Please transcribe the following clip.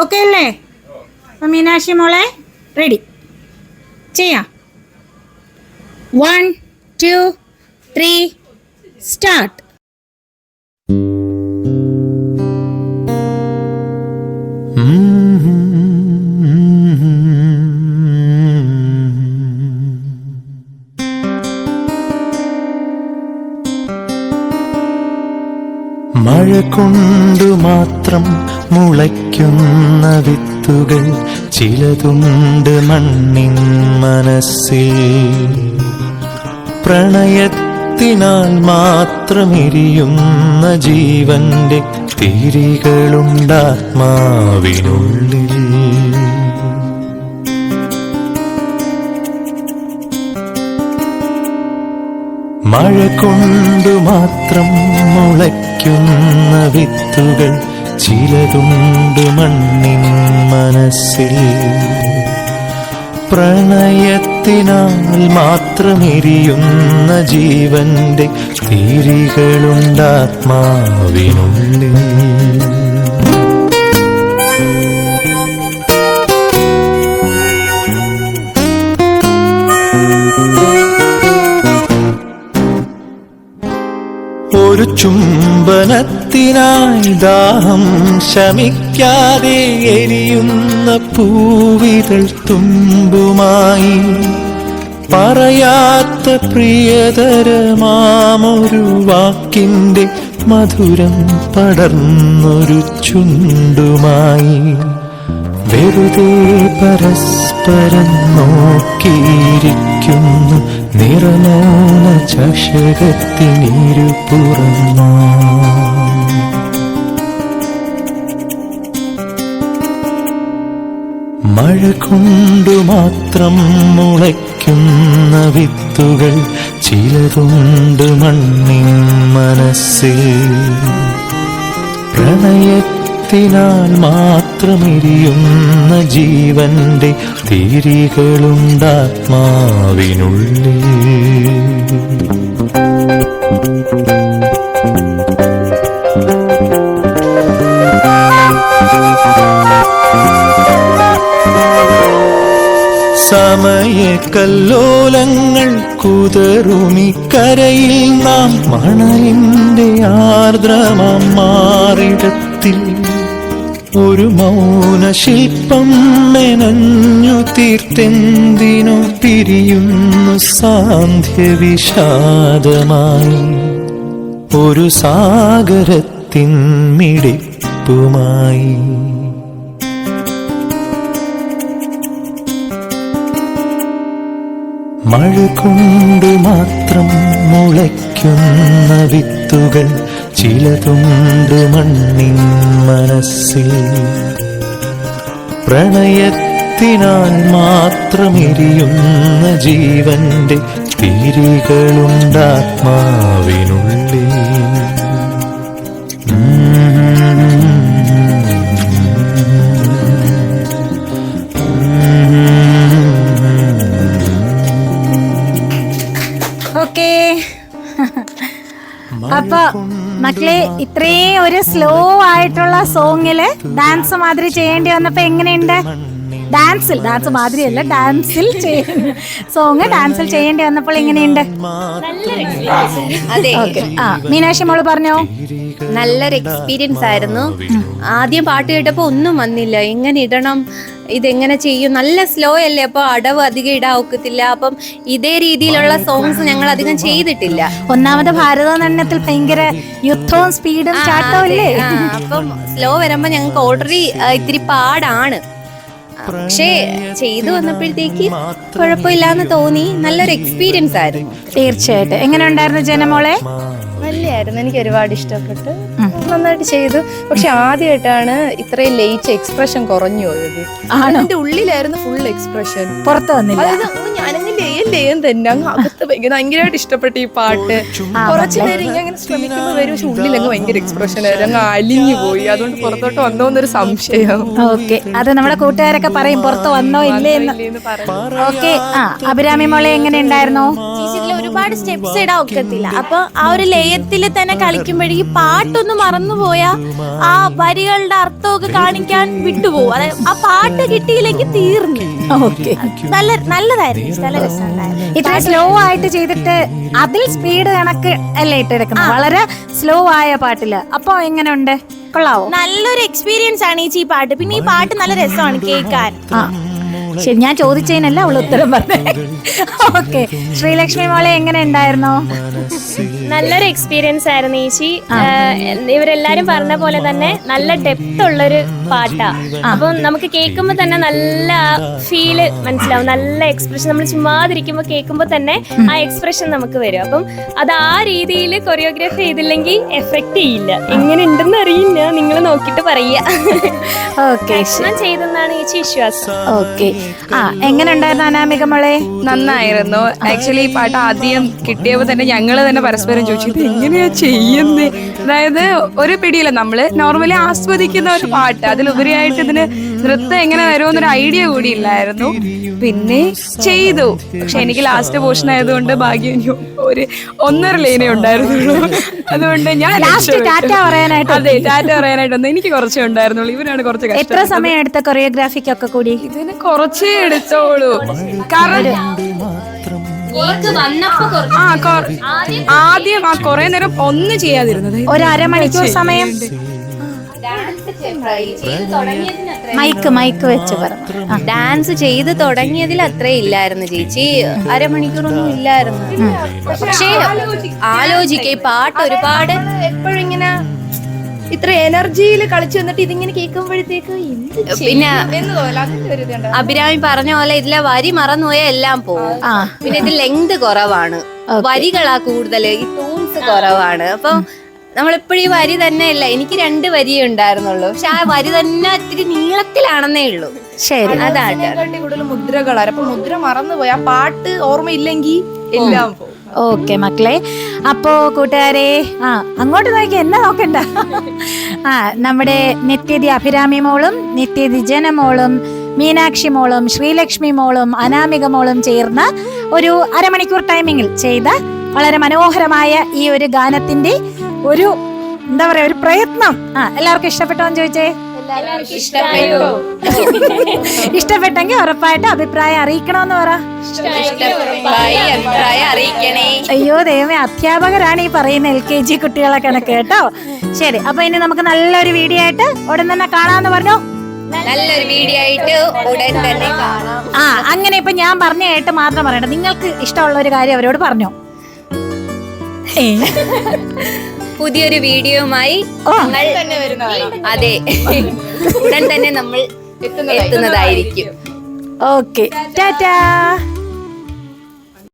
Okay അല്ലേ? അപ്പം മീനാക്ഷി മോളെ റെഡി ചെയ്യാം. വൺ ടു ത്രീ സ്റ്റാർട്ട് കൊണ്ടു മാത്രം മുളയ്ക്കുന്ന വിത്തുകൾ ചിലതുണ്ട് മണ്ണിൻ മനസ്സിൽ. പ്രണയത്തിനാൽ മാത്രം എരിയുന്ന ജീവന്റെ തിരികളുണ്ടാത്മാവിനുള്ളിൽ. മഴ കൊണ്ടു മാത്രം മുളയ്ക്കുന്ന വിത്തുകൾ ചിലതുണ്ട് മണ്ണിൻ മനസ്സിൽ. പ്രണയത്തിനാൽ മാത്രം എരിയുന്ന ജീവന്റെ തിരികളുണ്ടാത്മാവിനുള്ളിൽ ഒരു ചുംബനത്തിനായി ദാഹം ശമിക്കാതെ എരിയുന്ന പൂവിതൾ തുമ്പുമായി. പറയാത്ത പ്രിയതരമാമൊരു വാക്കിന്റെ മധുരം പടർന്നൊരു ചുണ്ടുമായി. വെറുതെ പരസ്പരം നോക്കിയിരിക്കുന്നു നിറമോന ചഷകത്തിനിരുപുറമാ മഴ കൊണ്ടു മാത്രം മുളയ്ക്കുന്ന വിത്തുകൾ ചിലതുണ്ട് മണ്ണിൻ മനസ്സിൽ. പ്രണയത്തിനാൽ മാത്രം എരിയുന്ന ജീവന്റെ തിരികളുണ്ടാത്മാവിനുള്ളിൽ. സമയക്കല്ലോലങ്ങൾ കുതറുമിക്കരയിൽ നാം മണലിന്റെ ആർദ്രമാം മാറിടത്തിൽ ഒരു മൗന ശില്പം മെനഞ്ഞു തീർത്തെന്തിനു പിരിയുന്നു സാന്ധ്യ വിഷാദമായി ഒരു സാഗരത്തിൻ മിടിപ്പുമായി. മഴ കൊണ്ട് മാത്രം മുളയ്ക്കുന്ന വിത്തുകൾ ചിലതുണ്ട് മണ്ണിൻ മനസ്സിൽ. പ്രണയത്തിനാൽ മാത്രം എരിയുന്ന ജീവന്റെ തിരികളുണ്ടാത്മാവിനുള്ളിൽ. ഓക്കെ. അപ്പൊ മക്കളെ ഇത്രേ ഒരു സ്ലോ ആയിട്ടുള്ള സോങ്ങിൽ ഡാൻസ് മാതിരി ചെയ്യേണ്ടി വന്നപ്പോ എങ്ങനെയുണ്ട്? ഡാൻസിൽ ഡാൻസ് മാതിരിയല്ല ഡാൻസിൽ സോങ് ഡാൻസിൽ ചെയ്യേണ്ടി വന്നപ്പോൾ എങ്ങനെയുണ്ട്? ആ മീനാക്ഷി മോൾ പറഞ്ഞോ? നല്ലൊരു എക്സ്പീരിയൻസ് ആയിരുന്നു. ആദ്യം പാട്ട് കേട്ടപ്പോ ഒന്നും വന്നില്ല. എങ്ങനെ ഇടണം? ഇതെങ്ങനെ ചെയ്യും? നല്ല സ്ലോ അല്ലേ? അപ്പൊ അടവ് അധികം ഇടാൻ ഒക്കത്തില്ല അപ്പം ഇതേ രീതിയിലുള്ള സോങ്സ് ഞങ്ങൾ അധികം ചെയ്തിട്ടില്ല. ഒന്നാമത് ഭാരതനാട്യത്തിൽ ഭയങ്കര യുദ്ധവും സ്പീഡും ചാട്ടവും ഇല്ലേ അപ്പം സ്ലോ വരുമ്പോ ഞങ്ങൾക്ക് ഓൾറെഡി ഇത്തിരി പാടാണ്. പക്ഷേ ചെയ്തു വന്നപ്പോഴത്തേക്ക് കുഴപ്പമില്ലാന്ന് തോന്നി. നല്ലൊരു എക്സ്പീരിയൻസ് ആയിരുന്നു. തീർച്ചയായിട്ടും. എങ്ങനെ ഉണ്ടായിരുന്നു ജനമോളെ? നല്ലതായിരുന്നു എനിക്ക് ഒരുപാട് ഇഷ്ടപ്പെട്ടു. നന്നായിട്ട് ചെയ്തു. പക്ഷെ ആദ്യമായിട്ടാണ് ഇത്രയും ലേറ്റ് എക്സ്പ്രഷൻ കുറഞ്ഞു പോയത്. ആണോ? അതിന്റെ ഉള്ളിലായിരുന്നു ഫുൾ എക്സ്പ്രഷൻ പുറത്ത് വന്നില്ല. അതായത് അങ്ങ് ഞാനങ്ങ് ലേ- ലയം തന്നെ അങ്ങ് അകത്ത് ഭയങ്കര ഭയങ്കരമായിട്ട് ഇഷ്ടപ്പെട്ട ഈ പാട്ട്. കുറച്ചു നേരം ഇങ്ങനെ അങ്ങനെ ശ്രമിക്കുമ്പോൾ വരും. പക്ഷെ ഉള്ളിൽ അങ്ങ് ഭയങ്കര എക്സ്പ്രഷൻ ആയിരുന്നു. അങ്ങ് അലിഞ്ഞു പോയി. അതുകൊണ്ട് പുറത്തോട്ട് വന്നോ എന്നൊരു സംശയം. ഓക്കെ. അത് നമ്മുടെ കൂട്ടുകാരൊക്കെ പറയും പുറത്ത് വന്നോ ഇല്ലേ എന്ന്. ഓക്കെ. ആ അഭിരാമി മോളെ എങ്ങനെ ഉണ്ടായിരുന്നു? ഒരുപാട് സ്റ്റെപ്സ് ഇടാൻ ഒക്കത്തില്ല. അപ്പൊ ആ ഒരു ലയത്തിൽ തന്നെ കളിക്കുമ്പോഴേക്കും പാട്ടൊന്ന് മറന്നുപോയാ ആ വരികളുടെ അർത്ഥമൊക്കെ കാണിക്കാൻ വിട്ടുപോകും. അതായത് ആ പാട്ട് കിട്ടിയില്ലെങ്കിൽ തീർന്നു. ഓക്കെ. നല്ല നല്ലതായിരുന്നു. നല്ല രസമുണ്ടായിരുന്നു. ഇത്ര സ്ലോ ആയിട്ട് ചെയ്തിട്ട് അതിൽ സ്പീഡ് കണക്ക് അല്ലേ ഇട്ടെടുക്കുന്നത്? വളരെ സ്ലോ ആയ പാട്ടിൽ. അപ്പൊ എങ്ങനെയുണ്ട്? കൊള്ളാവോ? നല്ലൊരു എക്സ്പീരിയൻസ് ആണ് ഈ പാട്ട്. പിന്നെ ഈ പാട്ട് നല്ല രസമാണ് കേൾക്കാൻ. ശരി ഞാൻ ചോദിച്ചതിനല്ല അവൾ ഉത്തരം പറഞ്ഞു. ഓക്കെ. ശ്രീലക്ഷ്മി മോളെ എങ്ങനെ ഉണ്ടായിരുന്നോ? നല്ലൊരു എക്സ്പീരിയൻസ് ആയിരുന്നു ഈശി. ഇവരെല്ലാരും പറഞ്ഞ പോലെ തന്നെ നല്ല ഡെപ്ത് ഉള്ളൊരു പാട്ടാ. അപ്പം നമുക്ക് കേൾക്കുമ്പോൾ തന്നെ നല്ല ഫീൽ മനസ്സിലാവും നല്ല എക്സ്പ്രഷൻ നമ്മൾ ചുമ്മാതിരിക്കുമ്പോൾ കേൾക്കുമ്പോൾ തന്നെ ആ എക്സ്പ്രഷൻ നമുക്ക് വരും. അപ്പം അത് ആ രീതിയിൽ കൊറിയോഗ്രാഫി ചെയ്തില്ലെങ്കിൽ എഫക്റ്റ് ചെയ്യില്ല. എങ്ങനെ ഉണ്ടെന്ന് അറിയില്ല. നിങ്ങൾ നോക്കിയിട്ട് പറയുക. ഓക്കെ. ഞാൻ ചെയ്തെന്നാണ് ചേച്ചി വിശ്വാസം. ഓക്കെ. ആ എങ്ങനെ ഉണ്ടായിരുന്നു അനാമിക മോളെ? നന്നായിരുന്നു. ആക്ച്വലി ഈ പാട്ട് ആദ്യം കിട്ടിയപ്പോൾ തന്നെ ഞങ്ങൾ തന്നെ പരസ്പരം ചോദിച്ചു ഇത് എങ്ങനെയാ ചെയ്യുന്നേ? അതായത് ഒരു പിടിയില്ല നമ്മൾ നോർമലി ആസ്വദിക്കുന്ന ഒരു പാട്ട് അതിലുപരിയായിട്ട് ഇതിന് നൃത്തം എങ്ങനെ വരുമെന്നൊരു ഐഡിയ കൂടി ഇല്ലായിരുന്നു പിന്നെ ചെയ്തു. പക്ഷെ എനിക്ക് ലാസ്റ്റ് പോർഷൻ ആയതുകൊണ്ട് ഭാഗ്യം ഒരു ഒന്നര ലൈനേ ഉണ്ടായിരുന്നുള്ളൂ. അതുകൊണ്ട് ഞാൻ. ടാറ്റ പറയാനായിട്ട് അതെ ടാറ്റ പറയാനായിട്ടൊന്നും എനിക്ക് കുറച്ചേ ഉണ്ടായിരുന്നുള്ളൂ. ഇവരാണ് കുറച്ച് കഷ്ടം എത്ര സമയം എടുത്ത കൊറിയോഗ്രാഫിക്കൊക്കെ കൂടി? ഇതിന് കുറച്ചേ എടുത്തോളൂ. കാരണം ആ കൊ- ആദ്യം ആ കൊറേ നേരം ഒന്ന് ചെയ്യാതിരുന്നത്. ഒരു അരമണിക്കൂർ സമയം. മൈക്ക് മൈക്ക് വെച്ച് പറഞ്ഞു ഡാൻസ് ചെയ്ത് തുടങ്ങിയതിൽ അത്രേ ഇല്ലായിരുന്നു ചേച്ചി. അരമണിക്കൂറൊന്നും ഇല്ലായിരുന്നു. പക്ഷേ ആലോചിക്ക ഈ പാട്ട് ഒരുപാട് എപ്പോഴും ഇങ്ങനെ ഇത്ര എനർജിയിൽ കളിച്ചു വന്നിട്ട് ഇതിങ്ങനെ കേൾക്കുമ്പോഴത്തേക്ക് പിന്നെ അഭിരാമി പറഞ്ഞ പോലെ ഇതിലെ വരി മറന്നുപോയ എല്ലാം പോകും പിന്നെ ഇത് ലെങ്ത് കുറവാണ്. വരികളാ കൂടുതൽ ഈ ടൂൺസ് കുറവാണ്. അപ്പൊ നമ്മളെപ്പോഴും ഈ വരി തന്നെ അല്ല എനിക്ക് രണ്ട് വരിയേ ഉണ്ടായിരുന്നുള്ളൂ. പക്ഷെ ആ വരി തന്നെ ഇത്തിരി നീളത്തിലാണെന്നേ ഉള്ളൂ. ശരി. അതാണ്. കൂടുതൽ മുദ്രകളാണ് അപ്പൊ മുദ്ര മറന്നുപോയി. ആ പാട്ട് ഓർമ്മയില്ലെങ്കിൽ എല്ലാം പോകും. ഓക്കെ മക്കളെ. അപ്പോ കൂട്ടുകാരെ ആ അങ്ങോട്ട് നോക്കി എന്നാ നോക്കണ്ട. ആ നമ്മുടെ നിത്യതി അഭിരാമി മോളും നിത്യതി ജനമോളും മീനാക്ഷി മോളും ശ്രീലക്ഷ്മി മോളും അനാമിക മോളും ചേർന്ന് ഒരു അരമണിക്കൂർ ടൈമിങ്ങിൽ ചെയ്ത വളരെ മനോഹരമായ ഈ ഒരു ഗാനത്തിന്റെ ഒരു എന്താ പറയാ ഒരു പ്രയത്നം. ആ എല്ലാവർക്കും ഇഷ്ടപ്പെട്ടോ എന്ന് ചോദിച്ചേ? ഇഷ്ടപ്പെട്ടെങ്കിൽ ഉറപ്പായിട്ട് അഭിപ്രായം അറിയിക്കണമെന്ന് പറ. അയ്യോ ദൈവമേ അധ്യാപകരാണ് ഈ പറയുന്ന എൽ കെ ജി കുട്ടികളെ കണക്ക് കേട്ടോ. ശരി അപ്പൊ ഇനി നമുക്ക് നല്ലൊരു വീഡിയോ ആയിട്ട് ഉടൻ തന്നെ കാണാന്ന് പറഞ്ഞു. നല്ലൊരു വീഡിയോ ആയിട്ട് ഉടൻ തന്നെ കാണാം. ആ അങ്ങനെ ഇപ്പൊ ഞാൻ പറഞ്ഞ കേട്ട് മാത്രം പറയണ്ട. നിങ്ങൾക്ക് ഇഷ്ടമുള്ള ഒരു കാര്യം അവരോട് പറഞ്ഞോ. ഏ, പുതിയൊരു വീഡിയോയുമായി അതെ. ഉടൻ തന്നെ നമ്മൾ എത്തുന്നതായിരിക്കും. ഓക്കെ. ടാറ്റാ.